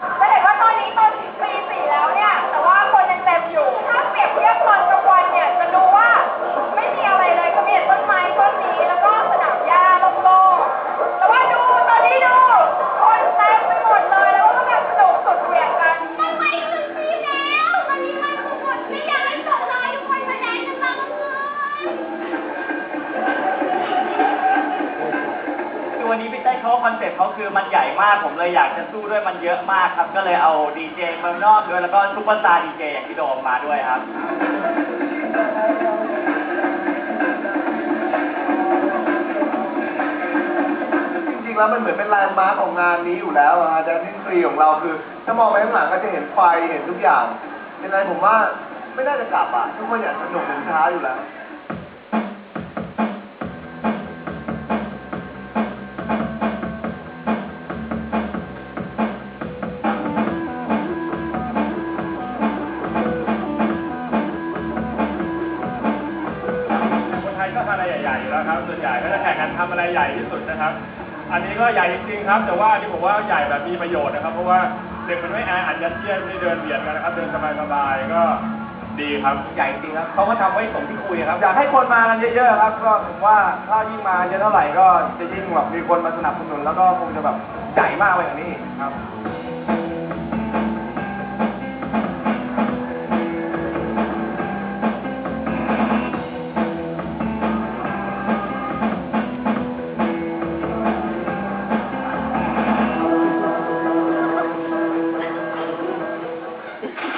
Thank you. วันนี้พี่เต้เขาคอนเซ็ปต์เขาคือมันใหญ่มากผมเลยอยากจะสู้ด้วยมันเยอะมากครับ ก็เลยเอาดีเจเมืองนอกด้วยแล้วก็ซุปเปอร์สตาร์ดีเจอย่างพี่โดมมาด้วยครับ จริงๆแล้วมันเหมือนเป็นแลนด์มาร์คของงานนี้อยู่แล้วอะแดนซิ่งรีของเราคือ ถ้ามองไปข้างหลังก็จะเห็นไฟเห็นทุกอย่างยังไงผมว่าไม่น่าจะกลับอะทุกคนอยากสนุกถึงเช้าอยู่แล้ว ก็ทำอะไรใหญ่ๆอยู่แล้วครับ ส่วนใหญ่ก็จะแข่งกันทำอะไรใหญ่ที่สุดนะครับ อันนี้ก็ใหญ่จริงๆครับ แต่ว่าอันนี้ผมว่าใหญ่แบบมีประโยชน์นะครับ เพราะว่าเด็กมันไม่แออัดยัดเยียดไม่เดินเบียดกันนะครับ เดินสบายๆก็ดีครับ ใหญ่จริงครับเขาก็ทำไว้สมที่คุยครับ อยากให้คนมากันเยอะๆครับ ก็ผมว่าถ้ายิ่งมาเยอะเท่าไหร่ก็จะยิ่งแบบมีคนมาสนับสนุนแล้วก็คงจะแบบใหญ่มากไปกว่านี้ครับ